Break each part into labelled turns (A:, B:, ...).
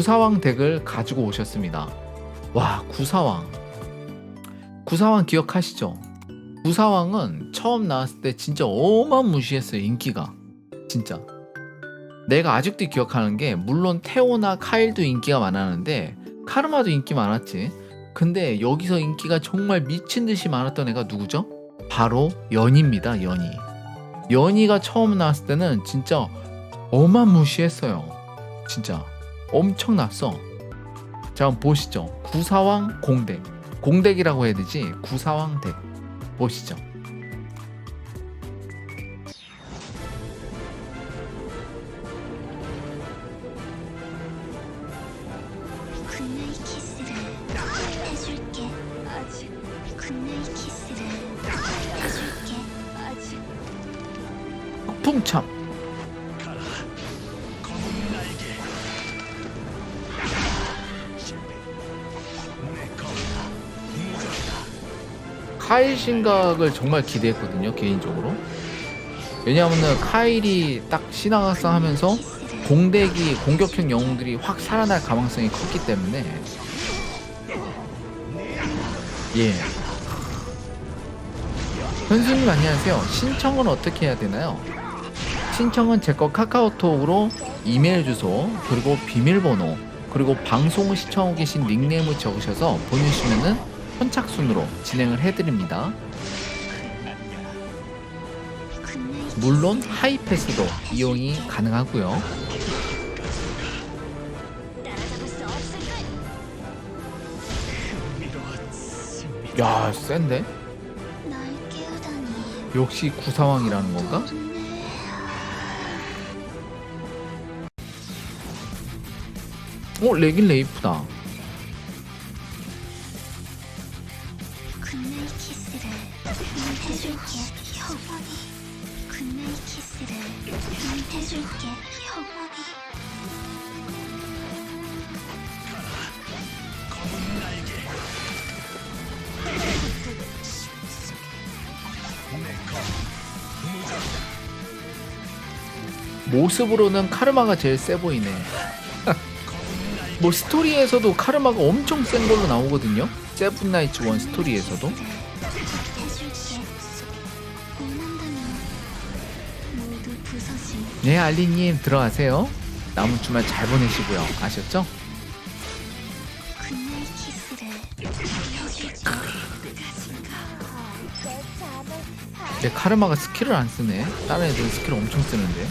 A: 구사왕 덱을 가지고 오셨습니다. 와, 구사왕. 구사왕 기억하시죠? 구사왕은 처음 나왔을 때 진짜 어마무시했어요, 인기가. 진짜. 내가 아직도 기억하는 게 물론 테오나 카일도 인기가 많았는데 카르마도 인기 많았지. 근데 여기서 인기가 정말 미친 듯이 많았던 애가 누구죠? 바로 연희입니다, 연희. 연희가 처음 나왔을 때는 진짜 어마무시했어요. 진짜 엄청났어. 자, 한번 보시죠. 구사왕 공덱. 공덱이라고 해야 되지? 구사왕 덱. 보시죠.
B: 굿나잇 키스를 해줄게 아직 굿나잇 키스를 해줄게 아직
A: 풍참. 카일 신각을 정말 기대했거든요 개인적으로. 왜냐하면 카일이 딱 신화각상 하면서 공대기 공격형 영웅들이 확 살아날 가능성이 컸기 때문에. 예. 현수님 안녕하세요. 신청은 어떻게 해야 되나요? 신청은 제 거 카카오톡으로 이메일 주소 그리고 비밀번호 그리고 방송을 시청하고 계신 닉네임을 적으셔서 보내주시면은 선착순으로 진행을 해드립니다. 물론 하이패스도 이용이 가능하고요. 야 센데? 역시 구사왕이라는 건가? 어 레긴 레이프다.
B: 해줄게 영원히 굿나잇 키스를 해줄게 영원히
A: 모습으로는 카르마가 제일 세 보이네. 뭐 스토리에서도 카르마가 엄청 센 걸로 나오거든요. 세븐나이츠 원 스토리에서도. 네 알리님 들어가세요. 남은 주말 잘 보내시고요. 아셨죠?
B: 해줄게
A: 내 카르마가 스킬을 안 쓰네. 다른 애들은 스킬을 엄청 쓰는데.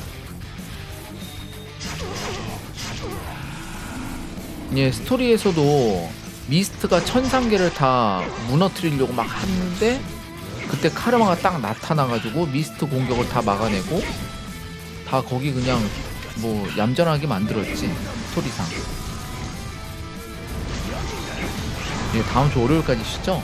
A: 예, 스토리에서도 미스트가 천상계를 다 무너뜨리려고 막 하는데 그때 카르마가 딱 나타나가지고 미스트 공격을 다 막아내고 다 거기 그냥 뭐 얌전하게 만들었지 스토리상. 예, 다음 주 월요일까지 쉬죠?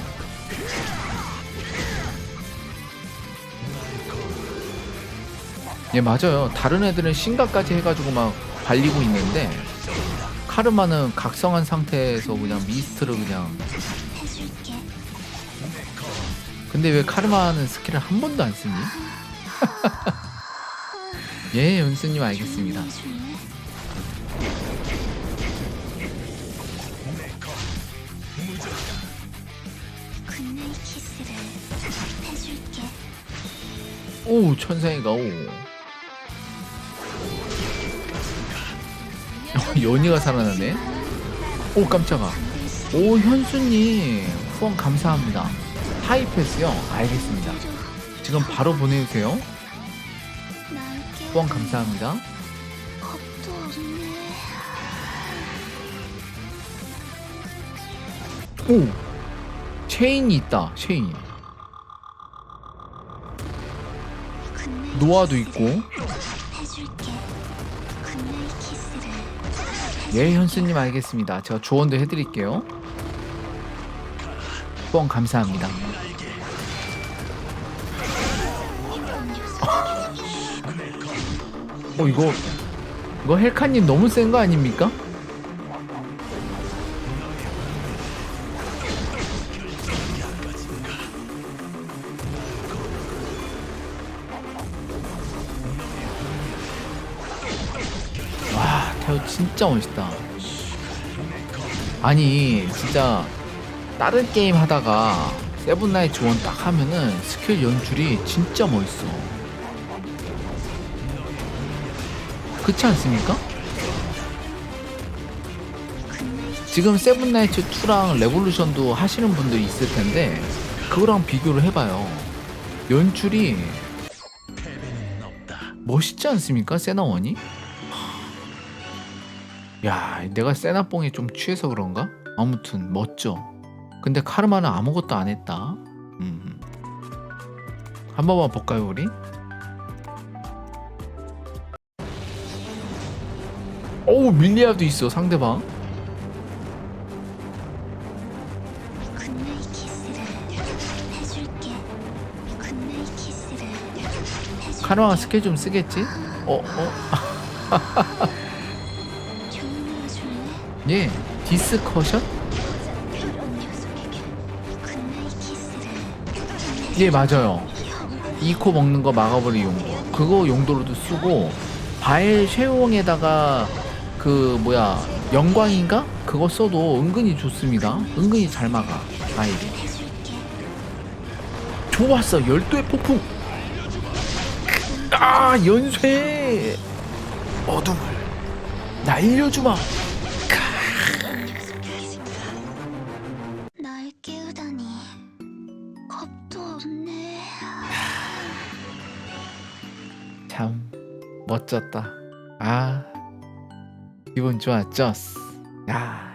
A: 예 맞아요 다른 애들은 신가까지 해가지고 막 발리고 있는데 카르마는 각성한 상태에서 그냥 미스트를 그냥 근데 왜 카르마는 스킬을 한 번도 안 쓰니? 예 연수님 알겠습니다. 오 천상의 가오. 어, 연희가 살아나네? 오 깜짝아. 오 현수님. 후원 감사합니다. 하이패스요? 알겠습니다. 지금 바로 보내주세요
B: 깨우다니
A: 감사합니다.
B: 겁도 없네.
A: 오 체인이 있다 체인
B: 굿나잇
A: 노아도
B: 키스를
A: 있고.
B: 해줄게. 굿나잇 키스를
A: 예 현수님 알겠습니다. 제가 조언도 해드릴게요. 후원 감사합니다 어 이거 이거 헬카님 너무 센 거 아닙니까? 와 태우 진짜 멋있다 아니 진짜 다른 게임 하다가 세븐나이츠 원 딱 하면은 스킬 연출이 진짜 멋있어. 그렇지 않습니까? 지금 세븐나이츠 2랑 레볼루션도 하시는 분들이 있을 텐데 그거랑 비교를 해봐요. 연출이 멋있지 않습니까? 세나원이? 야, 내가 세나뽕에 좀 취해서 그런가? 아무튼 멋져. 근데 카르마는 아무것도 안 했다. 음. 한 번만 볼까요, 우리? 어우, 밀리아도 있어, 상대방. 카르마가 스킬 좀 쓰겠지? 어, 어? 예. 디스커션? 예, 맞아요. 이코 먹는 거 막아버리 용도. 그거 용도로도 쓰고, 바엘 쉐용에다가 그 뭐야 영광인가? 그거 써도 은근히 좋습니다. 은근히 잘 막아.
B: 해줄게
A: 좋았어. 열도의 폭풍. 아 연쇄. 어둠을 날려주마.
B: 날 깨우다니 겁도 없네
A: 참 멋졌다. 아 기분 좋았죠? 야